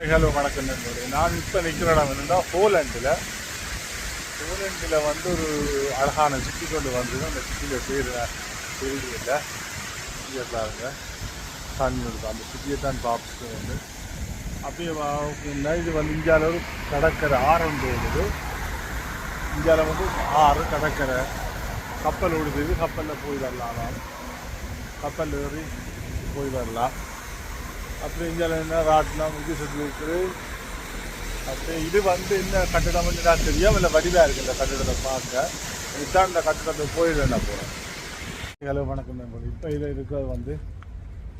Hello வணக்கம் நண்பர்களே. நான் இப்போ நிற்கிற இடம் என்னன்னா போலண்டில் போலண்டில் வந்து ஒரு அழகான சிட்டி கொண்டு வந்தது அந்த சிட்டியில் பேர் தெரியல இங்கே பாருங்க. தண்ணி இருக்கு அந்த சிட்டியை தான் பார்த்துட்டு வந்து. அப்படியே இது வந்து இந்தியாவில் ஒரு கடற்கரை ஆறு ஒன்று இந்தியாவில் வந்து ஆறு கடற்கரை. கப்பல் ஓடுது. கப்பலில் போய் வரலாம். கப்பல் ஏறி போய் வரலாம். அப்புறம் இங்கே ராட்டினம் முக்கிய சொல்லி இருக்குது? அப்புறம் இது வந்து என்ன கட்டிடம் வந்து நான் தெரியும் இல்லை வடிவாக இருக்குது இந்த கட்டிடத்தை பார்க்க. இதுதான் இந்த கட்டிடத்தை கோயில் நான் போகிறேன் ஹலோ வணக்கம் நண்பர்கள். இப்போ இதில் இருக்கிறது வந்து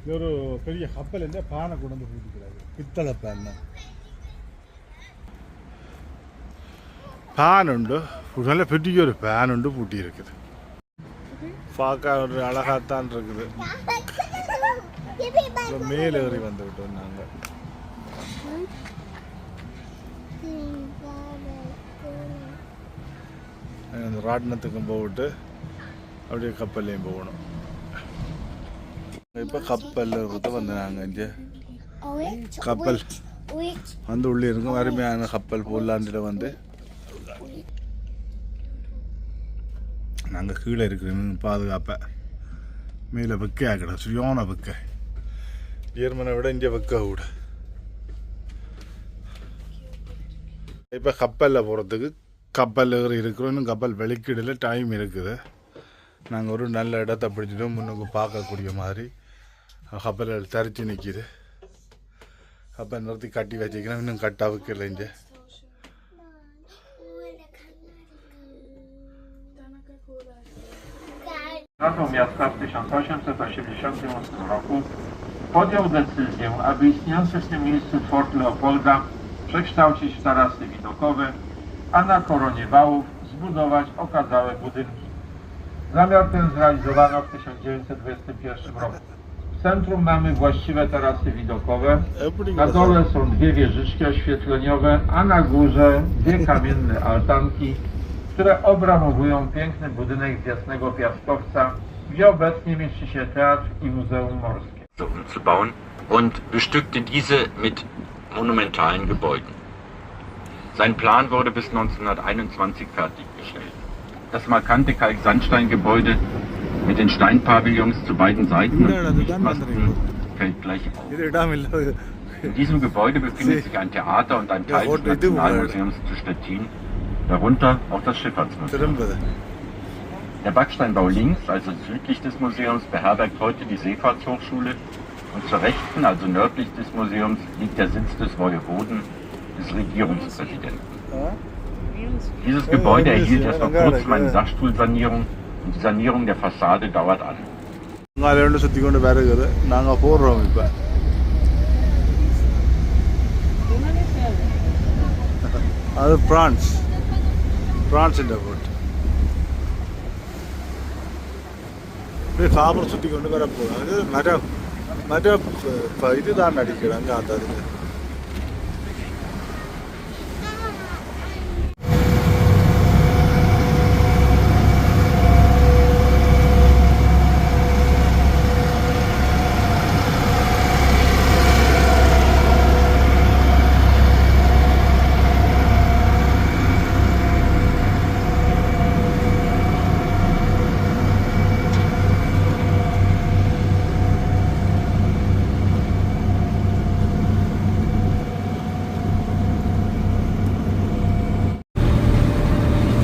இது ஒரு பெரிய கப்பலேருந்து பானை கொண்டு வந்து கூட்டிக்கிறாரு பித்தளை பேன். ஃபேன் உண்டு. நல்ல பெரிய ஒரு ஃபேன் உண்டு பூட்டி இருக்குது பார்க்க ஒரு அழகாகத்தான் இருக்குது இப்போ மேலேறி வந்து விட்டோம் நாங்கள் அந்த ராட்டினத்துக்கும் போட்டு அப்படியே கப்பல்லையும் போகணும். இப்போ கப்பல் கொடுத்து வந்து நாங்கள் இங்கே கப்பல் வந்து உள்ளே இருக்கும். அருமையான கப்பல் போலாண்டில் வந்து நாங்கள் கீழே இருக்கிறோம் பாதுகாப்பை மேலே வெக்க ஆக்கிட சுயோன வெக்கை. ஜெர்மனை விட இங்கே வெக்க கூட இப்போ கப்பலில் போகிறதுக்கு கப்பல் ஏறி இருக்கிறோம் இன்னும் கப்பல் வெளிக்கிடல டைம் இருக்குது நாங்கள் ஒரு நல்ல இடத்த பிடிச்சிட்டோம் முன்னுக்கு பார்க்கக்கூடிய மாதிரி கப்பல் தரிச்சு நிற்கிது கப்பல் நிறுத்தி கட்டி வச்சுக்கிறோம் இன்னும் கட்டாக வைக்கல இங்கே Radą Miasta w 1888 roku podjął decyzję, aby istniejące w tym miejscu Fort Leopolda przekształcić w tarasy widokowe, a na koronie wałów zbudować okazałe budynki. Zamiar ten zrealizowano w 1921 roku. W centrum mamy właściwe tarasy widokowe, na dole są dwie wieżyczki oświetleniowe, a na górze dwie kamienne altanki, które obramowują piękny budynek z jasnego piaskowca, gdzie obecnie mieści się teatr i Muzeum Morskie. umzubauen und bestückte diese mit monumentalen Gebäuden. Sein Plan wurde bis 1921 fertiggestellt. Das markante Kalksandsteingebäude mit den Steinpavillons zu beiden Seiten und Lichtmasten fällt gleich auf. In diesem Gebäude befindet sich ein Theater und ein Teil des Nationalmuseums zu Stettin, darunter auch das Schifffahrtsmuseum. Der Backsteinbau links, also südlich des Museums, beherbergt heute die Seefahrtshochschule. Und zur rechten, also nördlich des Museums, liegt der Sitz des Voivoden, des Regierungspräsidenten. Dieses Gebäude erhielt erst vor kurzem eine Sachstuhlsanierung. Und die Sanierung der Fassade dauert an. ಅದು France France ಇಂದ வருகிறது நாங்கள் போடுறோம் இப்போ அது France France இந்த boat இப்படியே காபரை சுற்றி கொண்டு வர போகிறோம் அது மரம் மரம் ப- இதுதான் அடிக்கிறாங்க அந்த அதுக்கு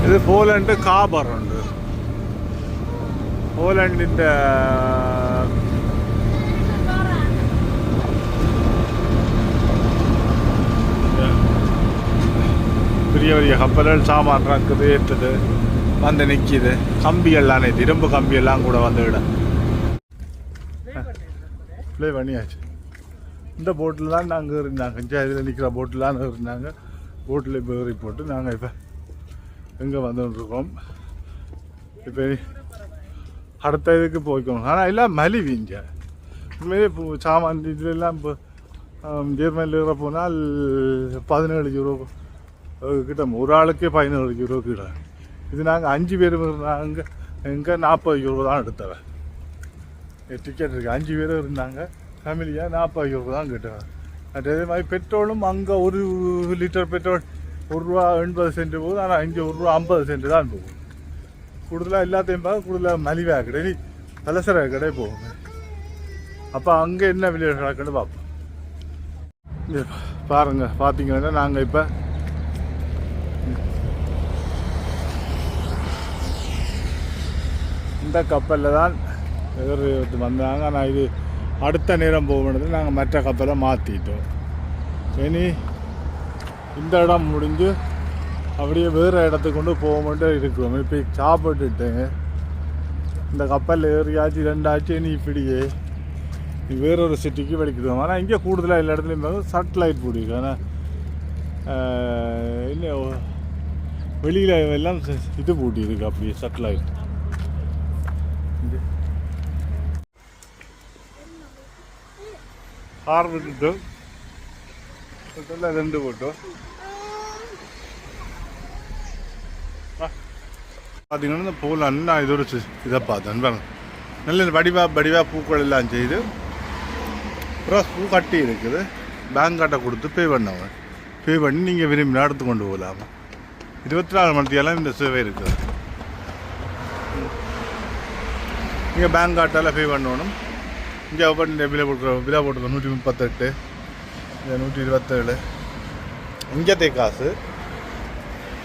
ഇത് പോലണ്ട് കാബറുണ്ട് പോലണ്ടിൻ്റെ பெரிய பெரிய கப்பல்கள் சாமான் இருக்குது ஏற்றுது வந்து நிற்கிது கம்பியெல்லாம் நேற்று இரும்பு கம்பியெல்லாம் கூட வந்து விட ப்ளே பண்ணியாச்சு இந்த போட்டில் தான் நாங்கள் இருந்தாங்க இதில் நிற்கிற போட்டில் தான் இருந்தாங்க போட்டில் இப்போ ஏறி போட்டு நாங்கள் இப்போ எங்கே வந்துட்டுருக்கோம் இப்போ அடுத்த இதுக்கு போய்க்கணும் ஆனால் எல்லாம் மலிவு இங்கே. இதுமாரி இப்போ சாமான் இதுலாம் இப்போ ஜெர்மனியில் இருக்கிற போனால் பதினேழு யூரோ கிட்ட ஒரு ஆளுக்கே பதினேழு யூரோ கிட்ட. இது நாங்கள் அஞ்சு பேர் இருந்தாங்க எங்கே நாற்பது யூரோ தான் எடுத்தவன் டிக்கெட் இருக்குது அஞ்சு பேர் இருந்தாங்க. ஃபேமிலியாக நாற்பது யூரோ தான் கிட்டவன் அதே மாதிரி பெட்ரோலும் அங்கே ஒரு லிட்டர் பெட்ரோல் ஒரு ரூபா எண்பது சென்ட் போகுது ஆனால் இங்கே ஒரு ரூபா ஐம்பது சென்ட் தான் போகும். கூடுதலாக எல்லாத்தையும் பார்க்க கூடுதலாக மலிவாக கடை பலசர கடை போகும். அப்போ அங்கே என்ன விலை நடக்குன்னு பார்ப்போம். பாருங்க பார்த்தீங்கன்னா நாங்கள் இப்போ இந்த கப்பலில் தான் எதிர் வந்தாங்க. ஆனால் இது அடுத்த நேரம் போகணுன்றது நாங்கள் மற்ற கப்பலை மாற்றிட்டோம் இனி இந்த இடம் முடிஞ்சு அப்படியே வேறு இடத்துக்கு கொண்டு போக மட்டும் இருக்கிறோம். இப்போ சாப்பிட்டுட்டேன் இந்த கப்பல் ஏறியாச்சு ரெண்டாச்சு நீ இப்படியே. நீ வேறொரு சிட்டிக்கு வெடிக்குது ஆனால் இங்கே கூடுதலாக எல்லா இடத்துலையும் சட்டலைட் பிடிக்கும் ஆனால் இல்லை வெளியில் எல்லாம் இது பூட்டியிருக்கு அப்படியே சட்டலைட் கார் விட்டுட்டு ரெண்டு போட்டோம் பார்த்தீங்கன்னா இந்த பூவில் அண்ணா இதோட இதை பார்த்தேன் பாருங்க நல்ல வடிவா வடிவா பூக்கள் எல்லாம் செய்து அப்புறம் பூ கட்டி இருக்குது பேங்க் கார்டை கொடுத்து பே பண்ணவன் பே பண்ணி நீங்கள் விரும்பி எடுத்து கொண்டு போகலாமா இருபத்தி நாலு மணித்தியெல்லாம் இந்த சேவை இருக்குது நீங்கள் பேங்க் கார்ட்டால் பே பண்ணணும் இங்கே விலை போட்டுருக்கோம் விலை போட்டுருக்கோம் நூற்றி முப்பத்தெட்டு இந்த நூற்றி இருபத்தேழு இங்கத்தை காசு.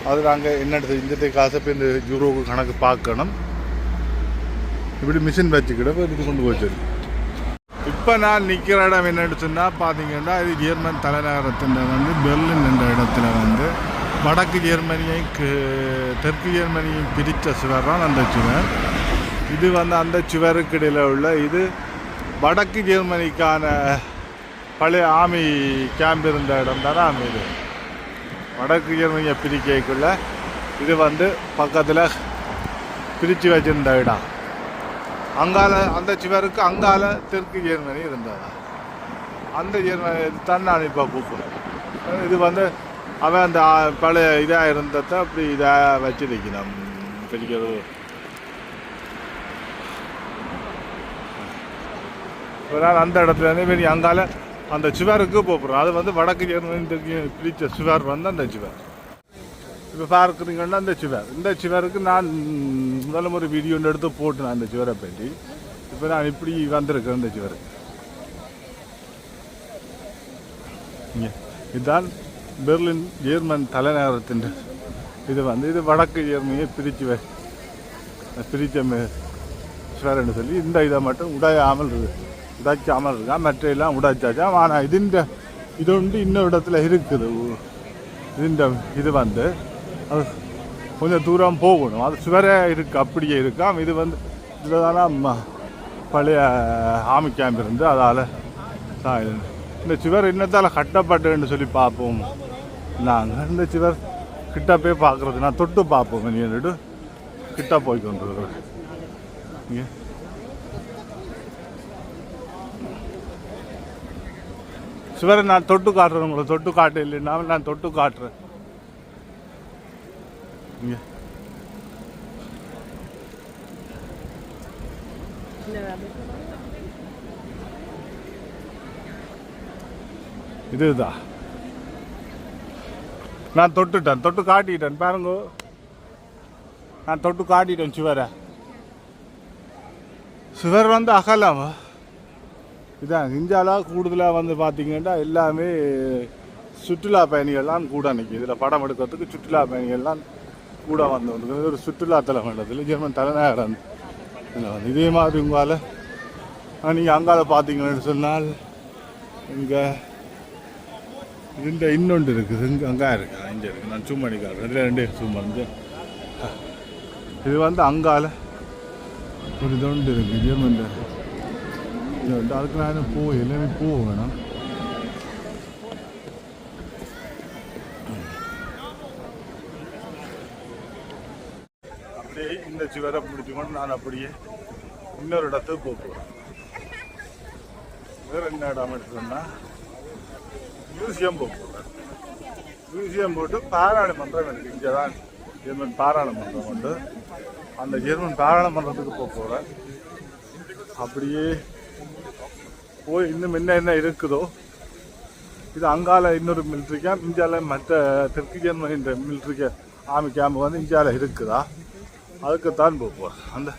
அது நாங்கள் என்ன எடுத்து இங்கத்தை காசு இப்போ இந்த யூரோவுக்கு கணக்கு பார்க்கணும். இப்படி மிஷின் வச்சுக்கிட இப்போ இது கொண்டு போச்சு இப்போ நான் நிற்கிற இடம் என்ன சொன்னால் பார்த்தீங்கன்னா இது ஜெர்மன் தலைநகரத்தில் வந்து பெர்லின் என்ற இடத்துல வந்து வடக்கு ஜெர்மனியை தெற்கு ஜெர்மனியை பிரித்த சுவர் தான் அந்த சுவர். இது வந்து அந்த சுவருக்கு இடையில் உள்ள இது வடக்கு ஜெர்மனிக்கான பழைய ஆமி கேம்ப் இருந்த இடம் தானே ஆமி இது? வடக்கு ஜெர்மனியை பிரிக்கக்குள்ள இது வந்து பக்கத்தில் பிரித்து வச்சிருந்த இடம். அங்கால அந்த சுவருக்கு அங்கால தெற்கு ஜெர்மனி இருந்ததா. அந்த ஜெர்மனி தான் நான் இப்போ கூப்பிடுறேன் இது வந்து அவன் அந்த பழைய இதாக இருந்தத அப்படி இதாக வச்சிருக்கணும். பிடிக்கிறது ஒரு நாள் அந்த இடத்துல இருந்து இவன் அங்கால அந்த சுவருக்கு போகிறோம் அது வந்து வடக்கு ஜெர்மனி தெற்கு பிரித்த சுவர் வந்து அந்த சுவர். இப்போ பார்க்குறீங்கன்னா இந்த சுவர். இந்த சுவருக்கு நான் முதல்ல ஒரு வீடியோ எடுத்து போட்டேன் அந்த சுவரை பற்றி இப்போ நான் இப்படி வந்திருக்கேன் இந்த சுவருக்கு இதுதான் பெர்லின் ஜெர்மன் தலைநகரத்தின் இது வந்து இது வடக்கு ஜெர்மனியை பிரித்து பிரிச்ச பிரித்த மே- சுவர்னு சொல்லி இந்த இதை மட்டும் உடையாமல் இருக்குது உடைச்சாமல் இருக்கா? மற்ற உடைச்சாச்சா? ஆனால் இதுண்ட இது வந்து இன்னொரு இடத்துல இருக்குது. இதுண்ட இது வந்து அது கொஞ்சம் தூரம் போகணும். அது சுவரே இருக்கு அப்படியே இருக்காம். இது வந்து இதில் தானே ம- பழைய ஆமி கேம்ப் இருந்து அதால் இந்த சுவர் இன்னத்தால் கட்டப்பட்டுன்னு சொல்லி பார்ப்போம். நாங்கள் இந்த சுவர் கிட்ட போய் பார்க்குறது நான் தொட்டு பார்ப்போம். நீ கிட்ட போய் கொண்டு வருவேன் இங்க. சிவரை நான் தொட்டு காட்டுறேன் உங்களை. தொட்டு காட்டு இல்லைன்னாலும் நான் தொட்டு காட்டுறேன். இங்க. இதுதான். நான் தொட்டுட்டேன். தொட்டு காட்டிட்டேன். பாருங்க. நான் தொட்டு காட்டிட்டேன் சிவரை. சிவர் வந்து அகலம். இதான் இந்தியாவில் கூடுதலாக வந்து பார்த்தீங்கன்னா எல்லாமே சுற்றுலா பயணிகள்லாம் கூட நிற்கும் இதில் படம் எடுக்கிறதுக்கு சுற்றுலா பயணிகள்லாம் கூட வந்து வந்து ஒரு சுற்றுலா தலம் ஜெர்மன் தலைநகரம் இதில் வந்து. இதே மாதிரி உங்களால் நீங்கள் அங்கால பார்த்தீங்கன்னு சொன்னால் இங்கே இந்த இன்னொன்று இருக்குது. இங்கே அங்கே இருக்கு. இங்கே இருக்குது நான் சும்மா நிற்கிறேன் ரெண்டு ரெண்டு சும்மா இங்கே. இது வந்து அங்கால ஒரு தொண்டு இருக்குது. ஜெர்மன் இதுண்டு அதுக்கு நான் போ எல்லாமே வேணும் அப்படியே இந்த சுவரை பிடிச்சிக்கொண்டு நான் அப்படியே இன்னொரு இடத்துக்கு போக போகிறேன் வேற என்ன இடம் எடுத்தோம்னா மியூசியம் போக போகிறேன் மியூசியம் போட்டு பாராளுமன்றம் எனக்கு இங்கே தான் ஜெர்மன் பாராளுமன்றம் உண்டு. அந்த ஜெர்மன் பாராளுமன்றத்துக்கு போக போகிறேன் அப்படியே போய் இன்னும் என்ன என்ன இருக்குதோ. இது அங்கால இன்னொரு மிலிட்ரி கேம்ப் இந்தியாவில் மற்ற தெற்கு ஜெர்மனி மிலிட்ரி ஆர்மி கேம்ப் வந்து இந்தியாவில் இருக்குதா? அதுக்குத்தான் போவோம். அந்த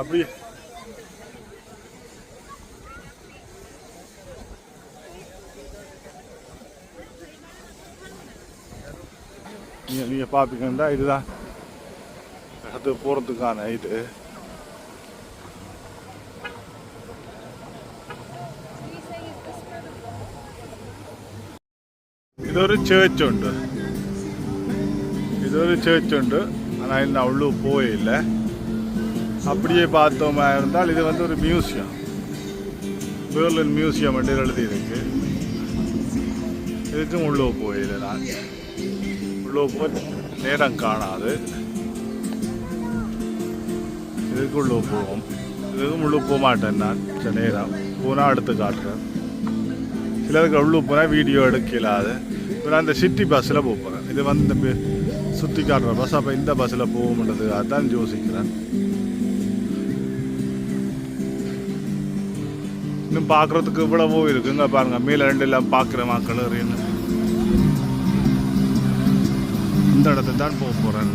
அப்படி நீங்கள் நீங்கள் பார்த்துக்கிட்டா இதுதான். அது போகிறதுக்கான இது. ഇതൊരു ചേർച്ച് ഉണ്ട് ഇതൊരു ചേർച്ച് ഉണ്ട് ஆனால் இன்னும் அவ்வளோ போயில்லை அப்படியே பார்த்தோமா இருந்தால் இது வந்து ஒரு மியூசியம் பேர்லின் மியூசியம் என்று எழுதியிருக்கு இதுக்கும் உள்ளே போயில்லை நான் உள்ளே போய் நேரம் காணாது இதுக்கு உள்ளே போவோம் இதுக்கும் உள்ளே போக மாட்டேன் நான் சில நேரம் போனால் அடுத்து காட்டுறேன் சிலருக்கு உள்ளே போனால் வீடியோ எடுக்கலாது இப்போ நான் இந்த சிட்டி பஸ்ஸில் போகிறேன் இது வந்து இந்த சுற்றி காட்டுற பஸ் அப்போ இந்த பஸ்ஸில் போகும்ன்றதுக்காக அதான் யோசிக்கிறேன். இன்னும் பார்க்குறதுக்கு இவ்வளவோ இருக்குங்க பாருங்க. மேலே ரெண்டு எல்லாம் பார்க்குற மக்கள் இந்த இடத்துல தான் போக போகிறேன்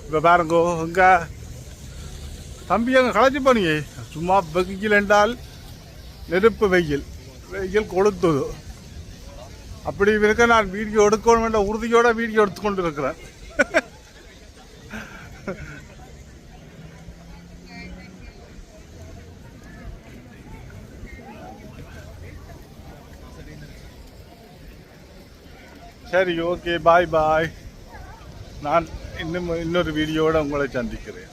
இப்போ பாருங்கோ இங்கே தம்பி அங்கே களைச்சி போனீங்க சும்மா வெயில் என்றால் நெருப்பு வெயில். வெயில் கொளுத்துது. அப்படி இருக்க நான் வீடியோ எடுக்கணும் என்ற உறுதியோட வீடியோ எடுத்துக்கொண்டு இருக்கிறேன் சரி ஓகே பாய் பாய் நான் இன்னும் இன்னொரு வீடியோட உங்களை சந்திக்கிறேன்.